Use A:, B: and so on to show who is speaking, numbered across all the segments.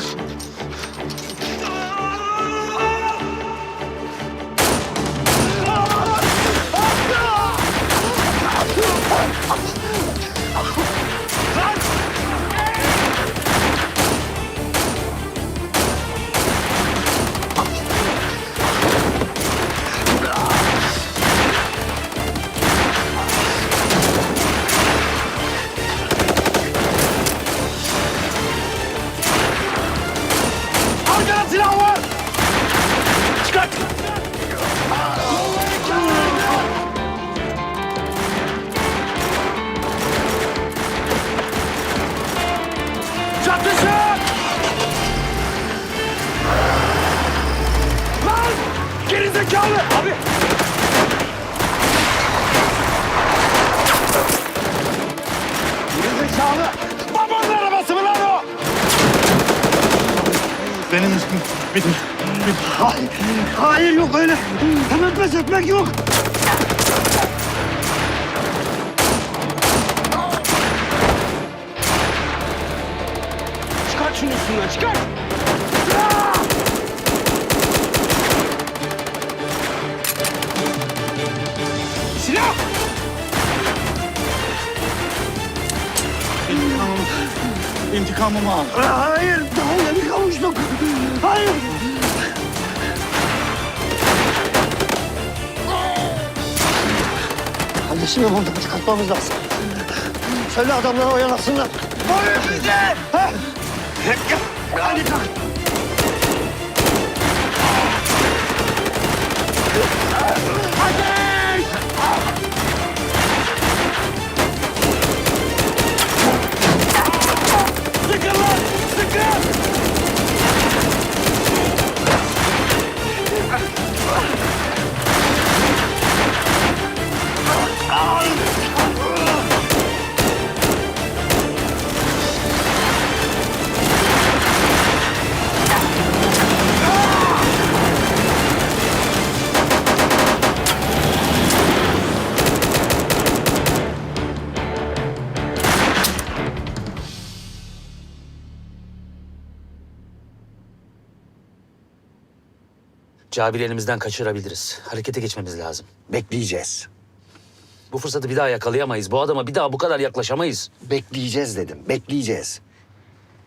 A: Çıkar. Benim bitir. Hayır, hayır yok öyle. Hemen pes etmek yok. Çıkart şunu üstünden, çıkart. İntikamımı al. Hayır, daha yeni kavuştuk. Hayır. Kardeşimi buradan çıkartmamız lazım. Söyle adamlara oyalasınlar. Koyun bizi! Hadi
B: Cabir'i elimizden kaçırabiliriz. Harekete geçmemiz lazım.
C: Bekleyeceğiz.
B: Bu fırsatı bir daha yakalayamayız. Bu adama bir daha bu kadar yaklaşamayız.
C: Bekleyeceğiz dedim. Bekleyeceğiz.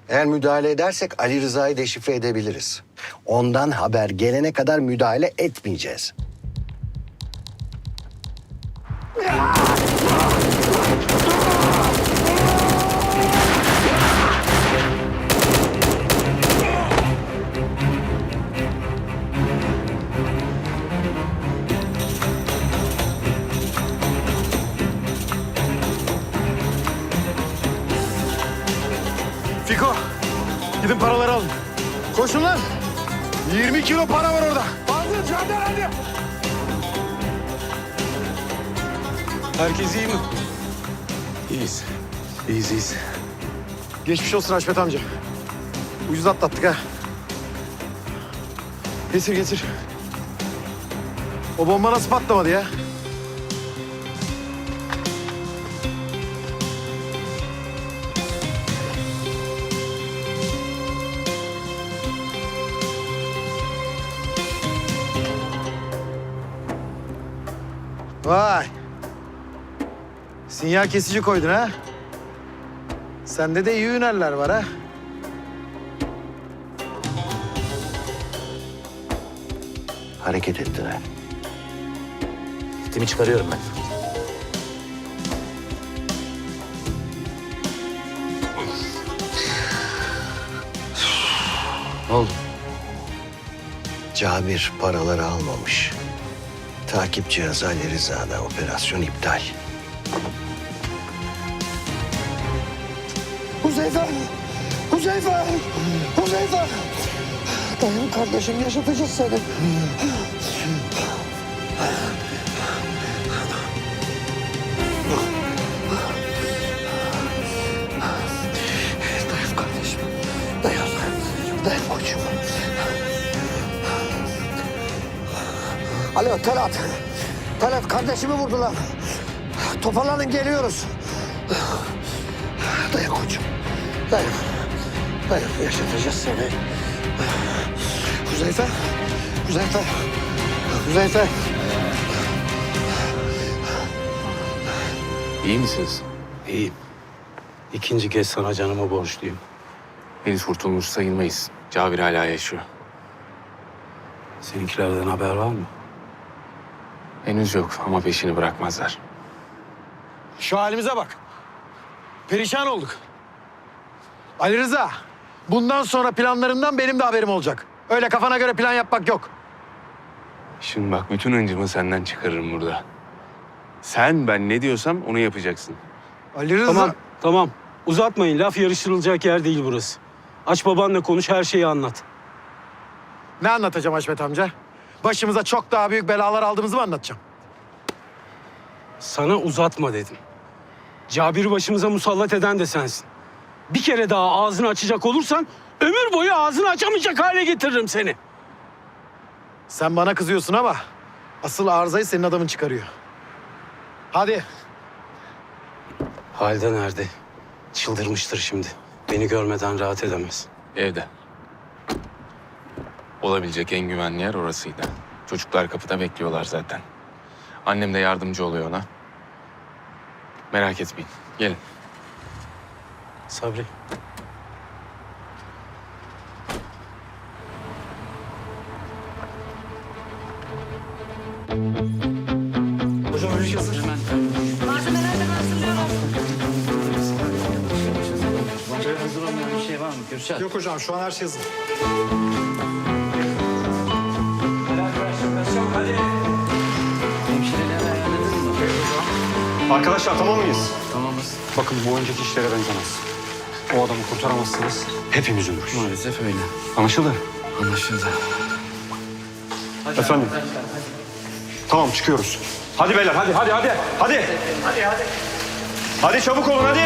C: Eğer müdahale edersek Ali Rıza'yı deşifre edebiliriz. Ondan haber gelene kadar müdahale etmeyeceğiz.
A: Koşun lan. 20 kilo para var orada. Fazla Caner hadi. Herkes iyi mi?
D: İyiyiz. İyiyiz, iyiyiz.
A: Geçmiş olsun Haşmet amca. Ucuz atlattık ha. Getir getir. O bomba nasıl patlamadı ya? Vay. Sinyal kesici koydun ha? Sende de iyi hünerler var ha.
C: Hareket ettiler.
B: Timi çıkarıyorum ben. Ne oldu?
C: Cabir paraları almamış. Takip cihazı Ali Rıza'da. Operasyon iptal.
E: Huzeyfe! Huzeyfe! Huzeyfe! Dayan kardeşim yaşatacağız seni. Alo Talat. Talat kardeşimi vurdular. Toparlanın geliyoruz. Dayan koçum. Dayan. Dayan yaşatacağız seni. Huzeyfe. Huzeyfe. Huzeyfe.
D: İyi misiniz?
F: İyiyim. İkinci kez sana canımı borçluyum.
D: Henüz kurtulmuş sayılmayız. Cabir hala yaşıyor.
F: Seninkilerden haber var mı?
D: Henüz yok ama peşini bırakmazlar.
A: Şu halimize bak. Perişan olduk. Ali Rıza, bundan sonra planlarından benim de haberim olacak. Öyle kafana göre plan yapmak yok.
D: Şimdi bak bütün öncümü senden çıkarırım burada. Sen ben ne diyorsam onu yapacaksın.
A: Ali Rıza...
F: Tamam, tamam. Uzatmayın. Laf yarıştırılacak yer değil burası. Aç babanla konuş, her şeyi anlat.
A: Ne anlatacağım Haşmet amca? Başımıza çok daha büyük belalar aldığımızı mı anlatacağım?
F: Sana uzatma dedim. Cabir'i başımıza musallat eden de sensin. Bir kere daha ağzını açacak olursan ömür boyu ağzını açamayacak hale getiririm seni.
A: Sen bana kızıyorsun ama asıl arızayı senin adamın çıkarıyor. Hadi.
F: Halde nerede? Çıldırmıştır şimdi. Beni görmeden rahat edemez.
D: Evde. Olabilecek en güvenli yer orasıydı. Çocuklar kapıda bekliyorlar zaten. Annem de yardımcı oluyor ona. Merak etmeyin. Gelin.
F: Sabri.
G: Malzemelerden hazırlıyorum.
B: Hazır olmayan bir şey var mı Kürşat?
A: Yok hocam şu an her şey hazır.
H: Arkadaşlar tamam mıyız?
B: Tamamız.
H: Bakın bu önceki işlere benzemez. O adamı kurtaramazsınız. Hepimiz ölürüz.
B: Maalesef öyle.
H: Anlaşıldı?
B: Anlaşıldı.
H: Efendim? Tamam çıkıyoruz. Hadi beyler hadi hadi hadi. Hadi. Hadi hadi. Hadi çabuk olun hadi.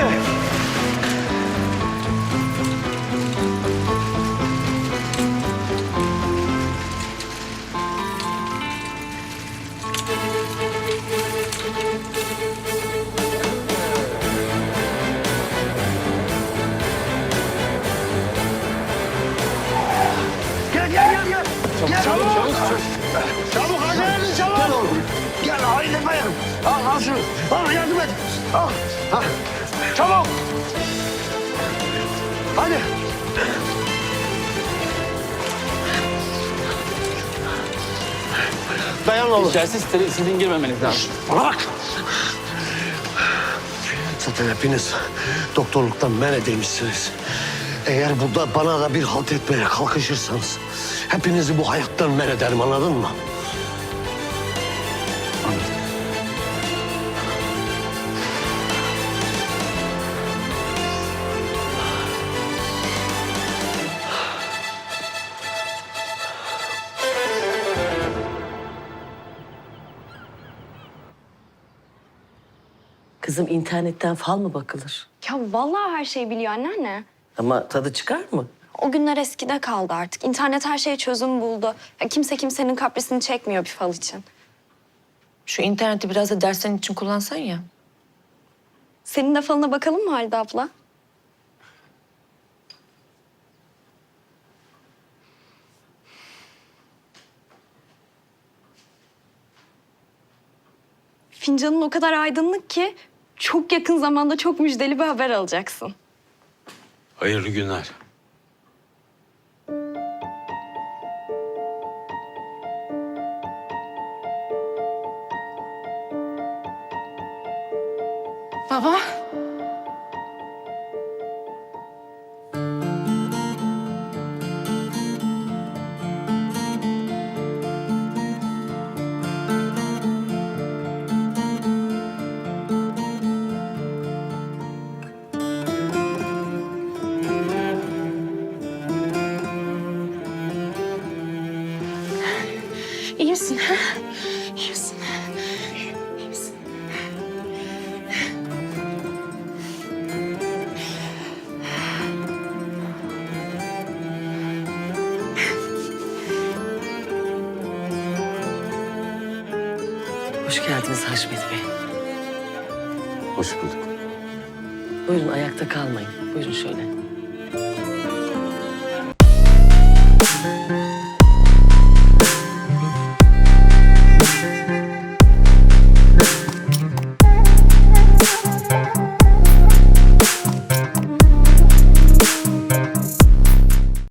E: Al al şunu. Al yardım et. Al. al. Çabuk. Hadi. Dayan oğlum.
B: İçerisi sizin girmemeniz lazım.
E: Bana bak. Zaten hepiniz doktorluktan men edilmişsiniz. Eğer burada bana da bir halt etmeye kalkışırsanız... ...hepinizi bu hayattan men ederim anladın mı?
I: Kızım internetten fal mı bakılır?
G: Ya vallahi her şeyi biliyor anneanne.
I: Ama tadı çıkar mı?
G: O günler eskide kaldı artık. İnternet her şeye çözüm buldu. Ya kimse kimsenin kaprisini çekmiyor bir fal için.
I: Şu interneti biraz da derslerin için kullansan ya.
G: Senin de falına bakalım mı Halide abla? Fincanın o kadar aydınlık ki çok yakın zamanda çok müjdeli bir haber alacaksın.
F: Hayırlı günler.
G: Baba.
I: Geldiniz Haşmet Bey.
D: Hoş bulduk.
I: Buyurun ayakta kalmayın. Buyurun şöyle.